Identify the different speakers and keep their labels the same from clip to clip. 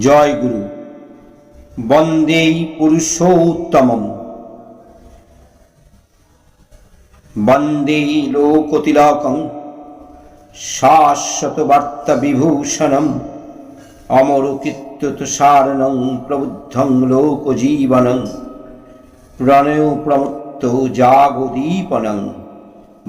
Speaker 1: জয় গুরু। বন্দে পুরুষোত্তমম। বন্দে লোকতিলকং শাশ্বত বার্তা বিভূষণম অমরকীর্তসারণং প্রবুদ্ধং লোকজীবনং প্রণয় প্রমুক্ত জাগদীপনং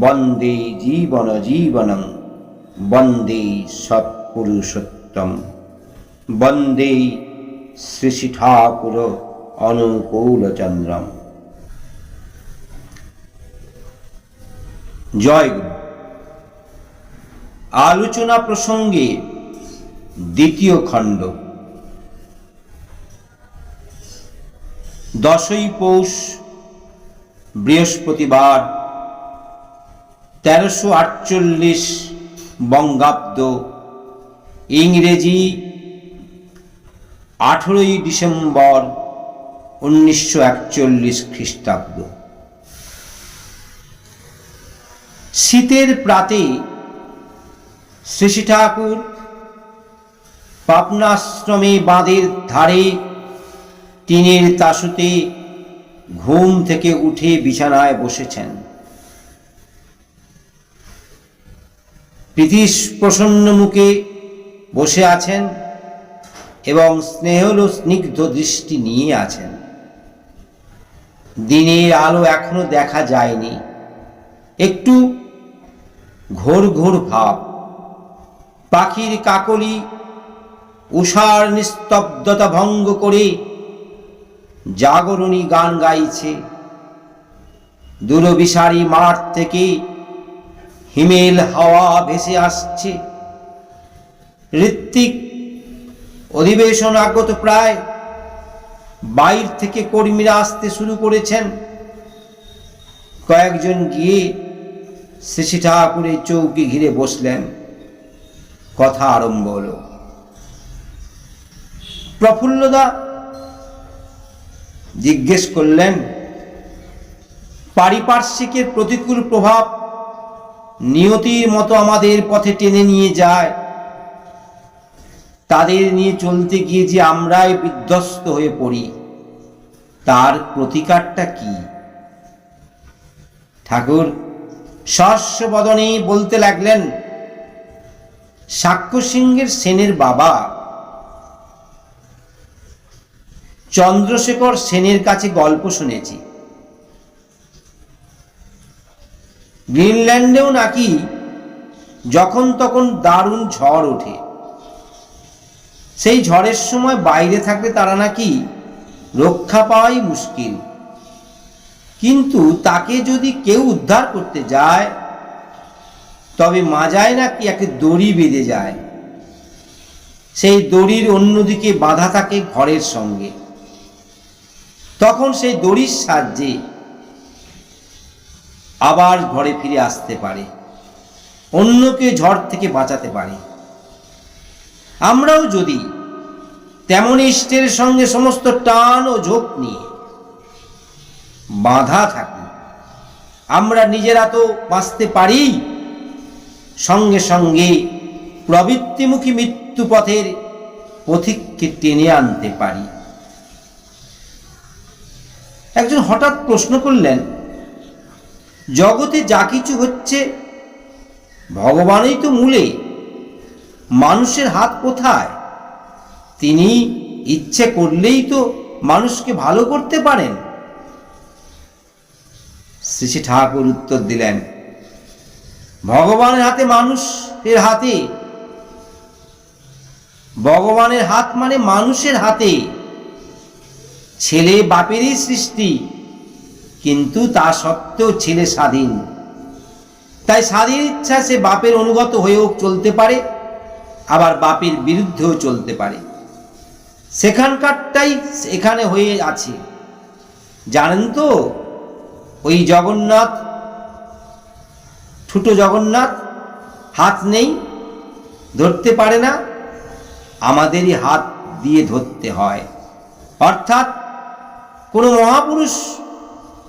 Speaker 1: বন্দে জীবন জীবনং বন্দে সৎপুরুষোত্তম। বন্দে শ্রী শ্রী ঠাকুর অনুকূলচন্দ্রম। জয় গুরু। আলোচনা প্রসঙ্গে দ্বিতীয় খণ্ড। দশই পৌষ, বৃহস্পতিবার, তেরোশো আটচল্লিশ বঙ্গাব্দ, ইংরেজি আঠেরোই ডিসেম্বর উনিশশো একচল্লিশ খ্রিস্টাব্দ। শীতের প্রাতে শ্রী ঠাকুর পাপনাশ্রমে বাঁধের ধারে টিনের তাসুতে ঘুম থেকে উঠে বিছানায় বসেছেন। প্রীতিশ প্রসন্ন মুখে বসে আছেন। এবং স্নেহল স্নিগ্ধ দৃষ্টি নিয়ে আছেন। দিনের আলো এখনও দেখা যায়নি। একটু ঘোর ঘোর ভাব। পাখির কাকলি উষার নিস্তব্ধতা ভঙ্গ করে জাগরণী গান গাইছে। দূরবিসারী মাঠ থেকে হিমেল হাওয়া ভেসে আসছে। ঋত্বিক অধিবেশন আগত প্রায় বাইর থেকে কর্মীরা আসতে শুরু করেছেন। কয়েকজন গিয়ে শ্রী ঠাকুরের চৌকি ঘিরে বসলেন। কথা আরম্ভ হলো। প্রফুল্লদা জিজ্ঞেস করলেন, পারিপার্শ্বিকের প্রতিকূল প্রভাব নিয়তির মতো আমাদের পথে টেনে নিয়ে যায়। তাদের নিয়ে চলতে গিয়ে যে আমরাই বিধ্বস্ত হয়ে পড়ি, তার প্রতিকারটা কি? ঠাকুর সস্য বদনে বলতে লাগলেন, সাক্ষ্য সিংহের সেনের বাবা, চন্দ্রশেখর সেনের কাছে গল্প শুনেছি। গ্রিনল্যান্ডেও নাকি যখন তখন দারুণ ঝড় ওঠে। সেই ঝড়ের সময় বাইরে থাকলে তারা নাকি রক্ষা পাওয়াই মুশকিল। কিন্তু তাকে যদি কেউ উদ্ধার করতে যায়, তবে মাজায় নাকি একটা দড়ি বেঁধে যায়। সেই দড়ির অন্যদিকে বাঁধা থাকে ঘরের সঙ্গে। তখন সেই দড়ির সাহায্যে আবার ঘরে ফিরে আসতে পারে। অন্যকে ঝড় থেকে বাঁচাতে পারে। আমরাও যদি তেমন ইষ্টের সঙ্গে সমস্ত টান ও ঝোঁক নিয়ে বাঁধা থাকি, আমরা নিজেরা তো বাঁচতে পারি। সঙ্গে সঙ্গে প্রবৃত্তিমুখী মৃত্যুপথের পথিককে টেনে আনতে পারি। একজন হঠাৎ প্রশ্ন করলেন, জগতে যা কিছু হচ্ছে, ভগবানই তো মূলে। মানুষের হাত কোথায়? তিনি ইচ্ছে করলেই তো মানুষকে ভালো করতে পারেন। শ্রী ঠাকুর উত্তর দিলেন, ভগবানের হাতে মানুষের হাতে। ভগবানের হাত মানে মানুষের হাতে। ছেলে বাপেরই সৃষ্টি, কিন্তু তা সত্ত্বেও ছেলে স্বাধীন। তাই স্বাধীন ইচ্ছা সে বাপের অনুগত হয়েও চলতে পারে। আবার বাপের বিরুদ্ধেও চলতে পারে। সেখানকারটাই এখানে হয়ে আছে। জানেন তো, ওই জগন্নাথ, ছোট জগন্নাথ, হাত নেই, ধরতে পারে না, আমাদেরই হাত দিয়ে ধরতে হয়। অর্থাৎ কোনো মহাপুরুষ,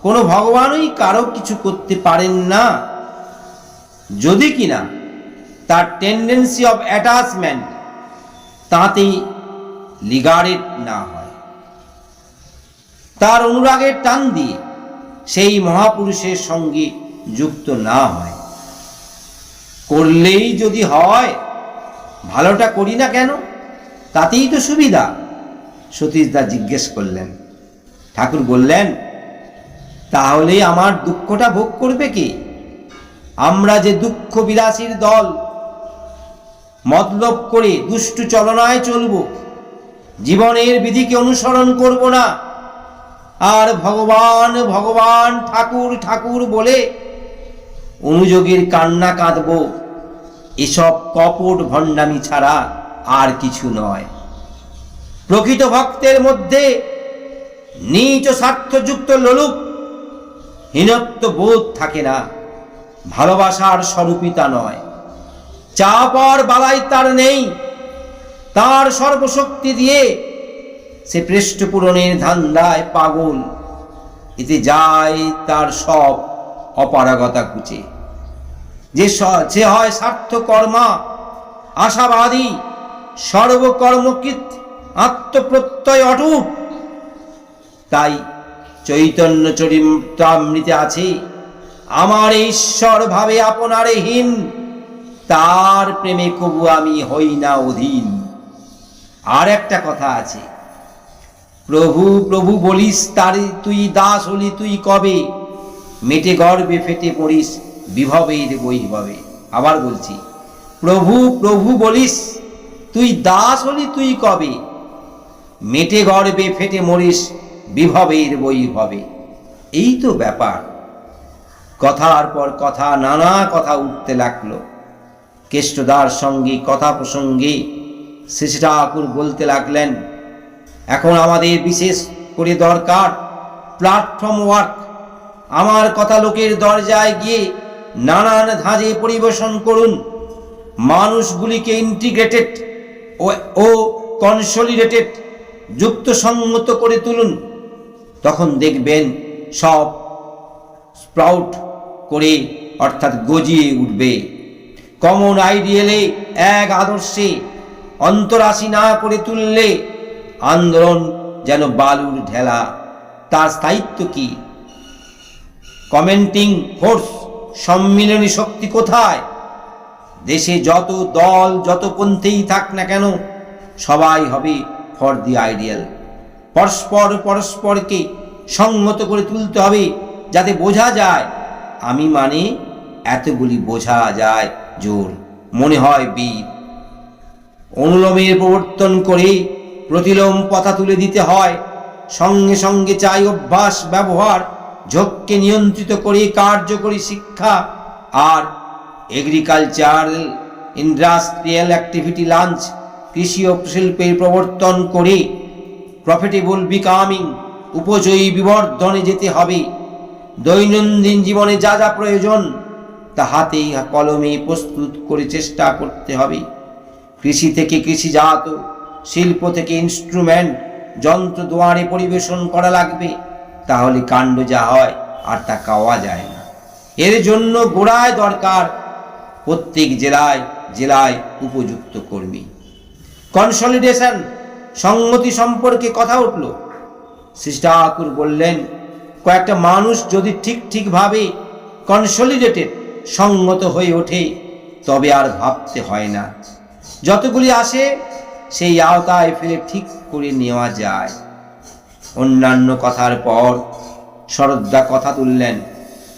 Speaker 1: কোনো ভগবানই কারও কিছু করতে পারেন না। যদি কিনা তার টেন্ডেন্সি অফ অ্যাটাচমেন্ট তাতেই লিগারেট না হয়। তার অনুরাগের টান দিয়ে সেই মহাপুরুষের সঙ্গে যুক্ত না হয়। করলেই যদি হয়, ভালোটা করি না কেন? তাতেই তো সুবিধা, সতীশদা জিজ্ঞেস করলেন। ঠাকুর বললেন তাহলে আমার দুঃখটা ভোগ করবে কি? আমরা যে দুঃখ বিলাসীর দল মতলব করে দুষ্টু চলনায় চলব। জীবনের বিধিকে অনুসরণ করব না। আর ভগবান ভগবান ঠাকুর ঠাকুর বলে অনুযোগীর কান্না কাঁদব। এসব কপট ভণ্ডামি ছাড়া আর কিছু নয়। প্রকৃত ভক্তের মধ্যে নিচ স্বার্থযুক্ত লোলুপ, হীনত্ব বোধ থাকে না। ভালোবাসার স্বরূপিতা নয়। চাপার বালাই তার নেই। তার সর্বশক্তি দিয়ে সে পৃষ্ঠপূরণের ধান্দায় পাগল। এতে যায় তার সব অপারগতা কুচে যে সে হয় স্বার্থকর্মা, আশাবাদী, সর্বকর্মকৃত, আত্মপ্রত্যয় অটুট। তাই চৈতন্য চরিতামৃতে আছে, আমার ঈশ্বর ভাবে আপনারে হীন তার প্রেমে কবু আমি হই না অধীন। আর একটা কথা আছে, প্রভু প্রভু বলিস তার তুই দাস হলি তুই কবে? মেটে গর্বে ফেটে পড়িস বিভবের বৈভবে। আবার বলছি, প্রভু প্রভু বলিস তুই দাস হলি তুই কবে? মেটে গর্বে ফেটে মরিস বিভবের বৈভবে। এই তো ব্যাপার। কথার পর কথা, নানা কথা উঠতে লাগল। কেষ্টদার সঙ্গে, কথা প্রসঙ্গে শ্রী ঠাকুর বলতে লাগলেন, এখন আমাদের বিশেষ করে দরকার প্ল্যাটফর্ম ওয়ার্ক আমার কথা লোকের দরজায় গিয়ে নানান ধাঁজে পরিবেশন করুন। মানুষগুলিকে ইন্টিগ্রেটেড ও কনসলিডেটেড যুক্ত সম্মত করে তুলুন। তখন দেখবেন সব স্প্রাউট করে অর্থাৎ গজিয়ে উঠবে। কমন আইডিয়ালে এক আদর্শে অন্তরাশি না করে তুললে আন্দোলন যেন বালুর ঢেলা। তার স্থায়িত্ব কি? কমেন্টিং ফোর্স, সম্মিলনী শক্তি কোথায়? দেশে যত দল, যত পন্থেই থাক না কেন, সবাই হবে ফর দি আইডিয়াল। পরস্পর পরস্পরকে সংহত করে তুলতে হবে যাতে বোঝা যায়, আমি মানে এতগুলি বোঝা যায়। জোর। মনে হয় বীর। অনুলোমের প্রবর্তন করে প্রতিলোম পথা তুলে দিতে হয়। সঙ্গে সঙ্গে চাই অভ্যাস, ব্যবহার, ঝোঁককে নিয়ন্ত্রিত করে কার্যকরী শিক্ষা আর এগ্রিকালচারাল ইন্ডাস্ট্রিয়াল অ্যাক্টিভিটি লাঞ্চ কৃষি ও শিল্পের প্রবর্তন করে প্রফিটেবল বিকামিং উপজয়ী বিবর্ধনে যেতে হবে। দৈনন্দিন জীবনে যা যা প্রয়োজন তা হাতে কলমে প্রস্তুত করে চেষ্টা করতে হবে। কৃষি থেকে কৃষিজাত, শিল্প থেকে ইনস্ট্রুমেন্ট যন্ত্র দুয়ারে পরিবেশন করা লাগবে, তাহলে কাণ্ড যা হয় আর তা খাওয়া যায় না। এর জন্য গোড়ায় দরকার প্রত্যেক জেলায় জেলায় উপযুক্ত কর্মী। কনসলিডেশন সংগতি সম্পর্কে কথা উঠল। সিস্টা ঠাকুর বললেন, কয়েকটা মানুষ যদি ঠিক ঠিকভাবে কনসলিডেটেড সঙ্গত হয়ে ওঠে, তবে আর ভাবতে হয় না। যতগুলি আসে, সেই আওতায় ফেলে ঠিক করে নেওয়া যায়। অন্যান্য কথার পর শরদ্দা কথা তুললেন,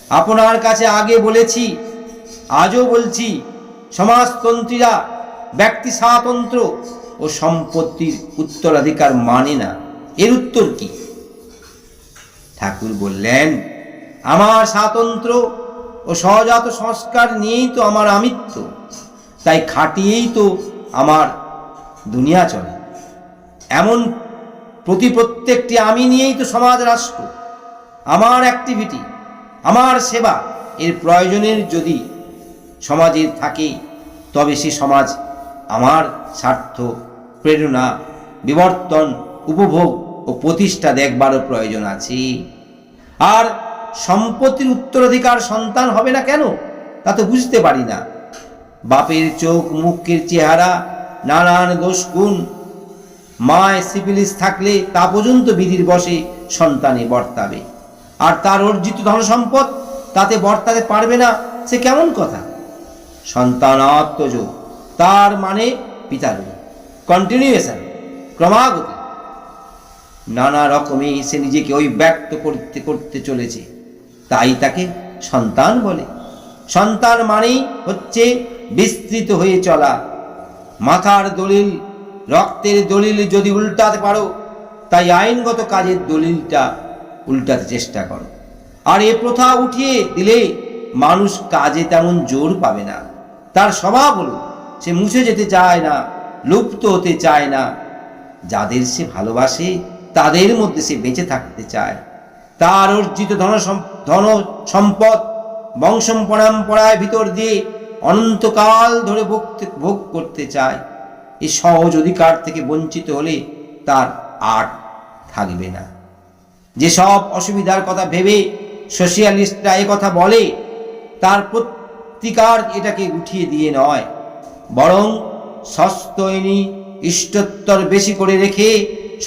Speaker 1: আপনার কাছে আগে বলেছি, আজও বলছি, সমাজতন্ত্রীরা ব্যক্তি স্বাতন্ত্র ও সম্পত্তির উত্তরাধিকার মানে না। এর উত্তর কি? ঠাকুর বললেন, আমার স্বাতন্ত্র ও সহজাত সংস্কার নিয়েই তো আমার আমিত্ব। তাই খাটিয়েই তো আমার দুনিয়া চলে। এমন প্রতি প্রত্যেকটি আমি নিয়েই তো সমাজ রাষ্ট্র। আমার অ্যাক্টিভিটি আমার সেবা, এর প্রয়োজনের যদি সমাজের থাকে, তবে সে সমাজ আমার স্বার্থ, প্রেরণা, বিবর্তন, উপভোগ ও প্রতিষ্ঠা দেখবারও প্রয়োজন আছে। আর সম্পত্তির উত্তরাধিকার সন্তান হবে না কেন? তা তো বুঝতে পারি না। বাপের চোখ, মুখের চেহারা, নানান দোষ গুণ মায় সিপিলিস থাকলে তা পর্যন্ত বিধির বসে সন্তানে বর্তাবে। আর তার অর্জিত ধন সম্পদ তাতে বর্তাতে পারবে না, সে কেমন কথা? সন্তান সন্তানাত্মজ তার মানে পিতার। কন্টিনিউয়েশন, ক্রমাগত। নানা রকমে সে নিজেকে ওই ব্যক্ত করতে করতে চলেছে। তাই তাকে সন্তান বলে। সন্তান মানেই হচ্ছে বিস্তৃত হয়ে চলা। মাথার দলিল, রক্তের দলিল যদি উল্টাতে পারো, তাই আইনগত কাজের দলিলটা উল্টাতে চেষ্টা করো। আর এ প্রথা উঠিয়ে দিলে মানুষ কাজে তেমন জোর পাবে না। তার স্বভাব হল, সে মুছে যেতে চায় না, লুপ্ত হতে চায় না। যাদের সে ভালোবাসে, তাদের মধ্যে সে বেঁচে থাকতে চায়। তার অর্জিত ধন ধন সম্পদ বংশম পরম্পরায় ভিতর দিয়ে অনন্তকাল ধরে ভোগ করতে চায়। এই সহজ অধিকার থেকে বঞ্চিত হলে তার আর থাকবে না। যেসব অসুবিধার কথা ভেবে সোশিয়ালিস্টরা কথা বলে, তার প্রতিকার এটাকে উঠিয়ে দিয়ে নয়, বরং সস্তৈনী ইষ্টত্তর বেশি করে রেখে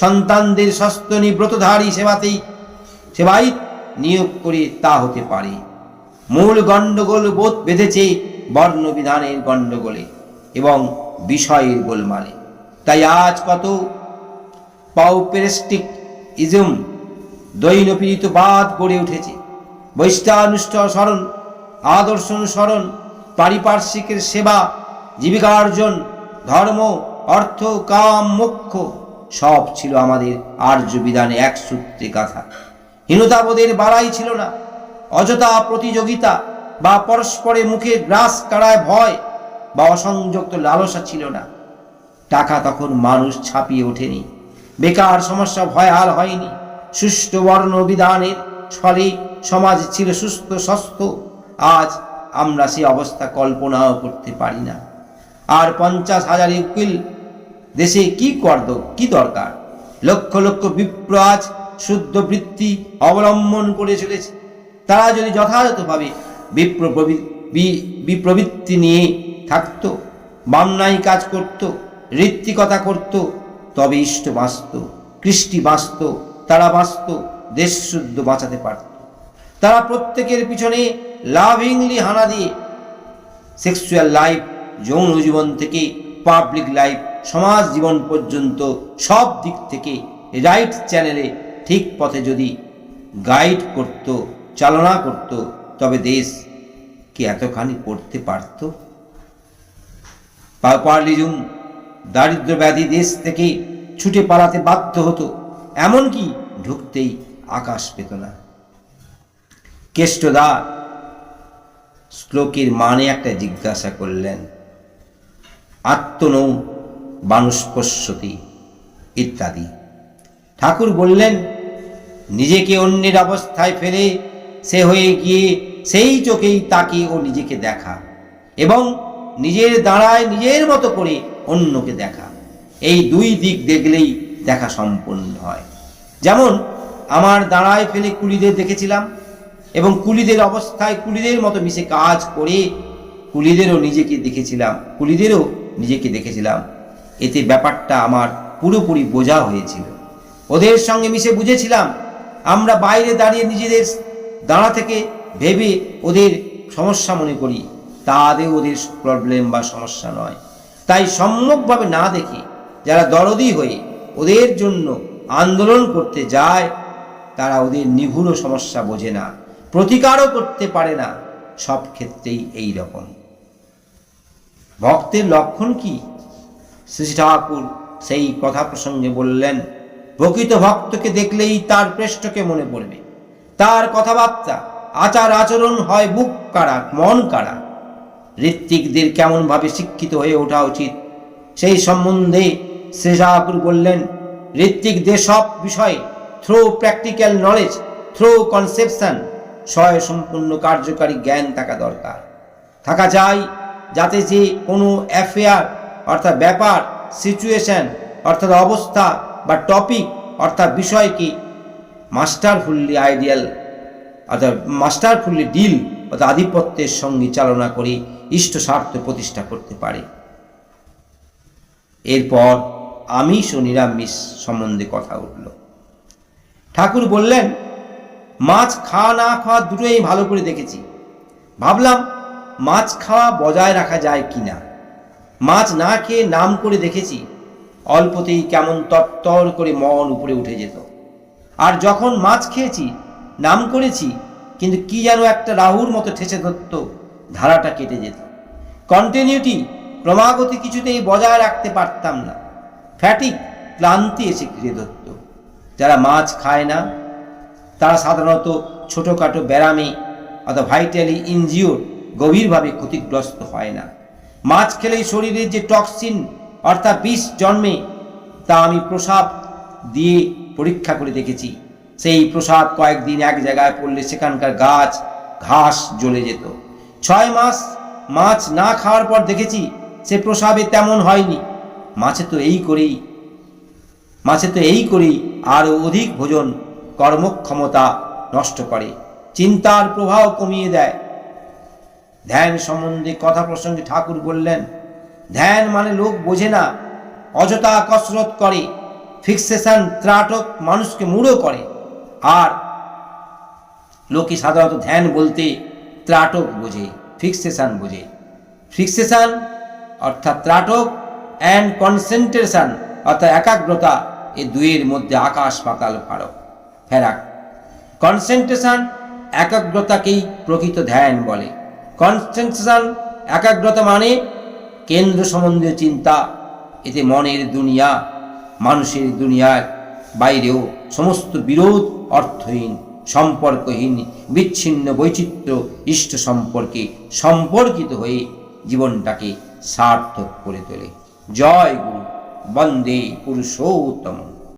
Speaker 1: সন্তানদের সস্তনী ব্রতধারী সেবাতেই সেবাই নিয়োগ করে তা হতে পারে। মূল গণ্ডগোল বোধ বেঁধেছে বর্ণবিধানের গণ্ডগোলে এবং বিষয়ের গোলমালে। তাই আজ কত পাউপেরিস্টিক ইজম দৈনপীড়িত বাদ গড়ে উঠেছে। বৈষ্ণানুষ্ঠ স্মরণ, আদর্শ অনুসরণ পারিপার্শ্বিকের সেবা, জীবিকার্জন, ধর্ম, অর্থ, কাম, মোক্ষ সব ছিল আমাদের আর্য বিধানে এক সূত্রে কথা হীনতাবোধের বাড়াই ছিল না। অযথা প্রতিযোগিতা বা পরস্পরের মুখে গ্রাস কাড়ায় ভয় বা অসংযুক্ত লালসা ছিল না। টাকা তখন মানুষ ছাপিয়ে ওঠেনি। বেকার সমস্যা ভয়াল হয়নি। সুষ্ঠু বর্ণ বিধানের ফলে সমাজ ছিল সুস্থ, স্বস্থ। আজ আমরা সে অবস্থা কল্পনাও করতে পারি না। আর পঞ্চাশ হাজার উকিল দেশে কি করদ কি দরকার? লক্ষ লক্ষ বিপ্র আজ শুদ্ধ বৃত্তি অবলম্বন করে চলেছে। তারা যদি যথাযথভাবে বিপ্র বিপ্রবৃত্তি নিয়ে থাকত, বামনাই কাজ করত, ঋত্বিকতা করত, তবে ইষ্ট বাঁচত, কৃষ্টি বাঁচত, তারা বাঁচত, দেশ শুদ্ধ বাঁচাতে পারত। তারা প্রত্যেকের পিছনে লাভিংলি হানা দিয়ে সেক্সুয়াল লাইফ যৌন জীবন থেকে পাবলিক লাইফ সমাজ জীবন পর্যন্ত সব দিক থেকে রাইট চ্যানেলে ঠিক পথে যদি গাইড করত, চালনা করত, তবে দেশ কি এতখানি করতে পারত? পারলিজুম দারিদ্র ব্যাধি দেশ থেকে ছুটে পালাতে বাধ্য হতো, এমনকি ঢুকতেই আকাশ পেত না। কেষ্টদা শ্লোকের মানে একটা জিজ্ঞাসা করলেন, আত্মনৌ বানুষ্পস্যতি ইত্যাদি। ঠাকুর বললেন নিজেকে অন্যের অবস্থায় ফেলে সে হয়ে গিয়ে সেই চোখেই তাকে ও নিজেকে দেখা এবং নিজের দাঁড়ায় নিজের মতো করে অন্যকে দেখা। এই দুই দিক দেখলেই দেখা সম্পূর্ণ হয়। যেমন, আমার দাঁড়ায় ফেলে কুলিদের দেখেছিলাম এবং কুলিদের অবস্থায় কুলিদের মতো মিশে কাজ করে কুলিদেরও নিজেকে দেখেছিলাম, কুলিদেরও নিজেকে দেখেছিলাম। এতে ব্যাপারটা আমার পুরোপুরি বোঝা হয়েছিল। ওদের সঙ্গে মিশে বুঝেছিলাম আমরা বাইরে দাঁড়িয়ে নিজেদের দাঁড়া থেকে ভেবে ওদের সমস্যা মনে করি। তাদের ওদের প্রবলেম বা সমস্যা নয়। তাই সম্যকভাবে না দেখে যারা দরদি হয়ে ওদের জন্য আন্দোলন করতে যায়, তারা ওদের নিগুড় সমস্যা বোঝে না, প্রতিকারও করতে পারে না। সব ক্ষেত্রেই এই রকম। ভক্তের লক্ষণ কি? শ্রী ঠাকুর সেই কথা প্রসঙ্গে বললেন প্রকৃত ভক্তকে দেখলেই তার পৃষ্ঠকে মনে পড়বে। তার কথাবার্তা, আচার আচরণ হয় বুক কাড়া, মন কাড়া। ঋত্বিকদের কেমনভাবে শিক্ষিত হয়ে ওঠা উচিত, সেই সম্বন্ধে শ্রী ঠাকুর বললেন, ঋত্বিকদের সব বিষয়ে through practical knowledge through conception স্বয় সম্পূর্ণ কার্যকারী জ্ঞান থাকা দরকার। থাকা চাই যাতে যে কোনো অ্যাফেয়ার অর্থাৎ ব্যাপার সিচুয়েশন অর্থাৎ অবস্থা বা টপিক অর্থাৎ বিষয়কে মাস্টারফুল্লি আইডিয়াল অর্থাৎ মাস্টারফুল্লি ডিল অর্থাৎ আধিপত্যের সঙ্গে চালনা করে ইষ্ট স্বার্থ প্রতিষ্ঠা করতে পারে। এরপর আমিষ ও নিরামিষ সম্বন্ধে কথা উঠল। ঠাকুর বললেন, মাছ খাওয়া না খাওয়া দুটোই ভালো করে দেখেছি। ভাবলাম, মাছ খাওয়া বজায় রাখা যায় কি না মাছ না খেয়ে নাম করে দেখেছি অল্পতেই কেমন তরতর করে মন উপরে উঠে যেত। আর যখন মাছ খেয়েছি, নাম করেছি, কিন্তু কি যেন একটা রাহুর মতো ঠেসে ধরত, ধারাটা কেটে যেত। কন্টিনিউটি ক্রমাগতি কিছুতেই বজায় রাখতে পারতাম না। ফ্যাটিক ক্লান্তি এসে ঘিরে ধরত। যারা মাছ খায় না, তারা সাধারণত ছোটোখাটো ব্যারামে অথবা ভাইটালি ইনজিওর গভীরভাবে ক্ষতিগ্রস্ত হয় না। মাছ খেলেই শরীরের যে টক্সিন অর্থাৎ বিষ জন্মে তা আমি প্রসাব দিয়ে পরীক্ষা করে দেখেছি। সেই প্রসাদ কয়েকদিন এক জায়গায় পড়লে সেখানকার গাছ, ঘাস জ্বলে যেত। ছয় মাস মাছ না খাওয়ার পর দেখেছি সে প্রসাবে তেমন হয়নি। মাছে তো এই করেই, মাছে তো এই করেই আরও অধিক ভোজন কর্মক্ষমতা নষ্ট করে। চিন্তার প্রভাব কমিয়ে দেয়। ধ্যান সম্বন্ধে কথা প্রসঙ্গে ঠাকুর বললেন ধ্যান মানে লোক বোঝে না, অযথা কসরত করে ফিক্সেশন ত্রাটক মানুষকে মূঢ় করে। আর লোকে সাধারণত ধ্যান বলতে ত্রাটক বোঝে ফিক্সেশন বোঝে। ফিক্সেশন অর্থাৎ ত্রাটক অ্যান্ড কনসেন্ট্রেশন অর্থাৎ একাগ্রতা, এ দুয়ের মধ্যে আকাশ, পাতাল ফারক ফেরাক কনসেন্ট্রেশন একাগ্রতাকেই প্রকৃত ধ্যান বলে। কনসেন্ট্রেশন একাগ্রতা মানে কেন্দ্র সম্বন্ধীয় চিন্তা, এতে মনের দুনিয়া, মানুষের দুনিয়ার বাইরেও সমস্ত বিরোধ, অর্থহীন, সম্পর্কহীন, বিচ্ছিন্ন বৈচিত্র্য, ইষ্ট সম্পর্কে সম্পর্কিত হয়ে জীবনটাকে সার্থক করে তোলে। জয় গুরু, বন্দে পুরুষোত্তম।